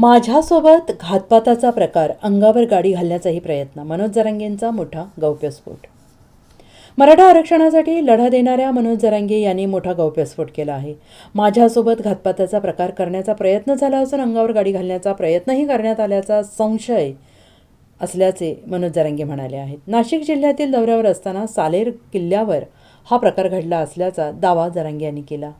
माझ्यासोबत घातपाताचा प्रकार अंगावर गाडी घालण्याचाही प्रयत्न मनोज जरांगेंचा मोठा गौप्यस्फोट. मराठा आरक्षणासाठी लढा देणाऱ्या मनोज जरांगे यांनी मोठा गौप्यस्फोट केला आहे. माझ्यासोबत घातपाताचा प्रकार करण्याचा प्रयत्न झाला असून अंगावर गाडी घालण्याचा प्रयत्नही करण्यात आल्याचा संशय असल्याचे मनोज जरांगे म्हणाले आहेत. नाशिक जिल्ह्यातील दौऱ्यावर असताना सालेर किल्ल्यावर हा प्रकार घडला असल्याचा दावा जरांगे यांनी केला.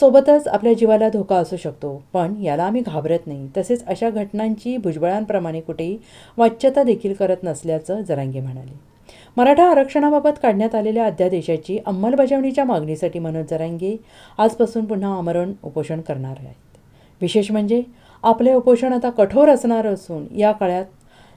सोबतच आपल्या जीवाला धोका असू शकतो पण याला आम्ही घाबरत नाही. तसेच अशा घटनांची भुजबळांप्रमाणे कुठेही वाच्यता देखील करत नसल्याचं जरांगे म्हणाले. मराठा आरक्षणाबाबत काढण्यात आलेल्या अध्यादेशाची अंमलबजावणीच्या मागणीसाठी मनोज जरांगे आजपासून पुन्हा आमरण उपोषण करणार आहेत. विशेष म्हणजे आपले उपोषण आता कठोर असणार असून या काळात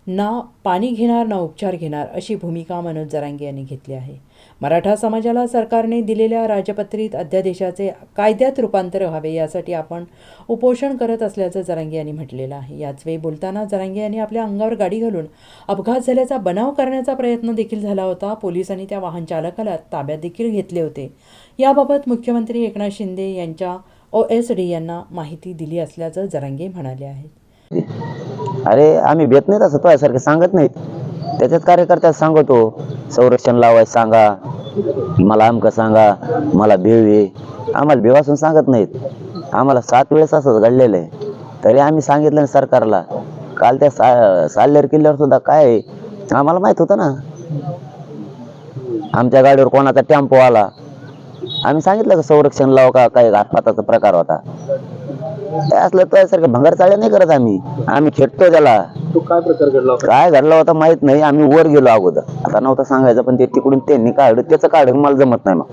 ना पाणी घेणार ना उपचार घेणार अशी भूमिका मनोज जरांगे यांनी घेतली आहे. मराठा समाजाला सरकारने दिलेल्या राजपत्रित अध्यादेशाचे कायद्यात रूपांतर व्हावे यासाठी आपण उपोषण करत असल्याचं जरांगे यांनी म्हटलेलं आहे. याचवेळी बोलताना जरांगे यांनी आपल्या अंगावर गाडी घालून अपघात झाल्याचा बनाव करण्याचा प्रयत्न देखील झाला होता. पोलिसांनी त्या वाहन चालकाला ताब्यात देखील घेतले होते. याबाबत मुख्यमंत्री एकनाथ शिंदे यांच्या ओ एस डी यांना माहिती दिली असल्याचं जरांगे म्हणाले आहेत. अरे आम्ही भेट नाही तसं तो सांगत नाहीत. त्याच्यात कार्यकर्त्याला सांगतो संरक्षण लावायचं सांगा मला अमकं सांगा मला भेव. आम्हाला भेव असून सांगत नाहीत. आम्हाला सात वेळेस असंच घडलेलं आहे. तरी आम्ही सांगितलं ना सरकारला काल त्या सा साल्लेर किल्ल्यावर सुद्धा काय आहे, आम्हाला माहीत होतं ना. आमच्या गाडीवर कोणाचा टेम्पो आला. आम्ही सांगितलं का संरक्षण लावा का काही घातपाताचा प्रकार होता. असलं तर सारखं भंगार चाळ्या नाही करत आम्ही. आम्ही खेळतो त्याला. तो काय प्रकार घडला होता? काय घडला होता माहीत नाही. आम्ही वर गेलो अगोदर. आता नव्हतं सांगायचं पण ते तिकडून त्यांनी काढलं. त्याचं काढलं मला जमत नाही मग.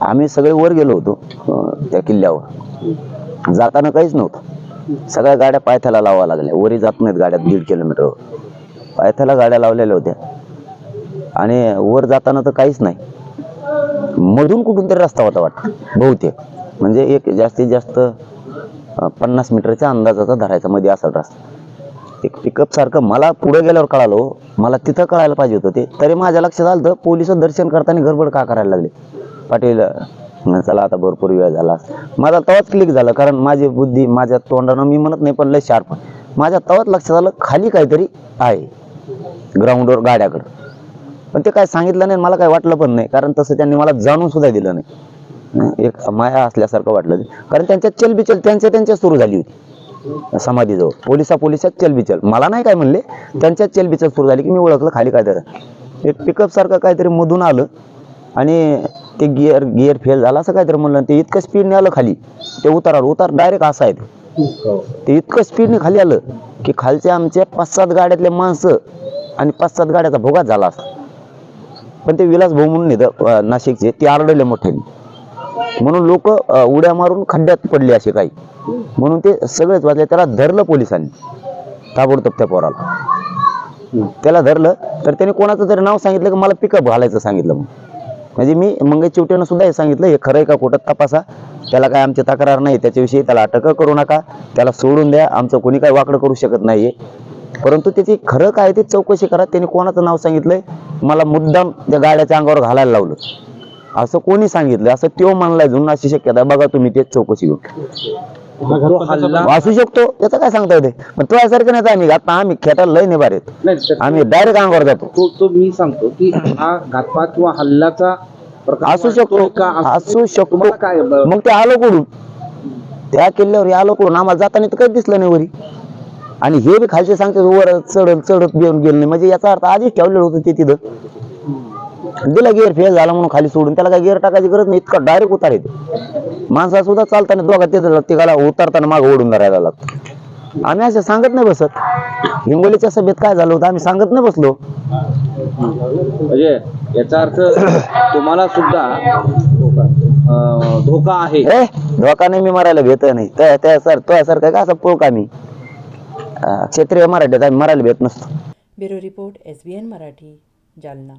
आम्ही सगळे वर गेलो होतो अं, त्या किल्ल्यावर. जाताना काहीच नव्हतं. सगळ्या गाड्या पायथ्याला लावाव्या लागल्या. वरी जात नाहीत गाड्या दीड किलोमीटर. पायथ्याला गाड्या लावलेल्या होत्या. आणि वर जाताना तर काहीच नाही. मधून कुठून तरी रस्ता होता वाटतं बहुतेक. म्हणजे एक जास्तीत जास्त पन्नास मीटरच्या अंदाजाचा धरायचा मध्ये असा रस्ता. एक पिकअप सारखं मला पुढे गेल्यावर कळालो हो. मला तिथं कळायला पाहिजे होतं ते. तरी माझ्या लक्षात आलं पोलीस दर्शन करताना गडबड का करायला लागले? पाटील चला आता भरपूर वेळ झाला. माझा तवाच क्लिक झाला कारण माझी बुद्धी माझ्या तोंडानं मी म्हणत नाही पण लय शार्प माझ्या तवाच लक्षात आलं खाली काहीतरी आहे. ग्राउंडवर गाड्याकडं. पण ते काय सांगितलं नाही मला काय वाटलं पण नाही कारण तसं त्यांनी मला जाणून सुद्धा दिलं नाही. एक माया असल्यासारखं वाटलं. कारण त्यांच्यात चलबिचल त्यांच्या त्यांच्या सुरू झाली होती. समाधीजवळ. पोलिसा पोलिसात चलबिचल. मला नाही काय म्हणले त्यांच्यात चलबिचल सुरू झाली की मी ओळखलं खाली काय तर एक पिकअप सारखं काहीतरी मधून आलं आणि ते गिअर गिअर फेल झाला असं काहीतरी म्हणलं ते इतकं स्पीडने आलं खाली. ते उतार उतार डायरेक्ट असा आहे ते. इतकं स्पीडने खाली आलं की खालच्या आमच्या पाच सात गाड्यातले माणसं आणि पाच सात गाड्याचा भोगात झाला असता. पण ते विलास भाऊ म्हणून नाशिकचे ते आरडले मोठ्याने. म्हणून लोक उड्या मारून खड्ड्यात पडले असे काही. म्हणून ते सगळेच वाचले त्याला धरलं पोलिसांनी ताबडतोब त्या पोराला. त्याला धरलं तर त्याने कोणाचं तरी नाव सांगितलं की मला पिकअप घालायचं सांगितलं म्हणजे मी मंगेश चिवटेनं सुद्धा हे सांगितलं हे खरं आहे का खोटं तपासा. त्याला काय आमची तक्रार नाही त्याच्याविषयी त्याला अटक करू नका. त्याला सोडून द्या आमचं कोणी काय वाकडं करू शकत नाहीये. परंतु त्याची खरं काय ते चौकशी करा. त्याने कोणाचं नाव सांगितलंय? मला मुद्दाम त्या गाड्याच्या अंगावर घालायला लावलं. असं कोणी सांगितलं? असं त्यो मानलाय जुन अशी शक्यता आहे. बघा तुम्ही तेच चौकशी घेऊन तो हल्ला असू शकतो. त्याचं काय सांगता येते? पण तो यासारखं नाही आम्ही आता आम्ही खेटाला लय नाही तर आम्ही डायरेक्ट अंगावर जातो. तो तो मी सांगतो की हा घातपात किंवा हल्ल्याचा प्रकार असू शकतो. का? असू शकतो. तुम्हाला काय ब- मग ते आलो कुठून? त्या किल्ल्यावर हे आलो कुठून? आम्हाला जाताना तर काही दिसलं नाही वरी. आणि हे बी खालचे सांगते वर चढत चढत घेऊन गेलं नाही. म्हणजे याचा अर्थ आधीच ठेवलेलं होतं ते तिथं. दिला गिअर फेल झाला म्हणून खाली सोडून त्याला काय गिअर टाकायची गरज नाही इतका डायरेक्ट उतार येतो माणसा सुद्धा चालताना दोघा तिथं तिघाला उतरताना मागं ओढून धरायला लागतो. आम्ही असं सांगत नाही बसत. हिंगोलीच्या सभेत काय झालं होतं आम्ही सांगत नाही बसलो. म्हणजे याचा अर्थ तुम्हाला सुद्धा धोका आहे. ए धोका नाही मी मारायला भेट नाही. त्या सर तो सर काय असं पोक आम्ही. क्षेत्रीय मराठीत आम्ही मारायला भेट नसतो. Bureau report S B N Marathi Jalna.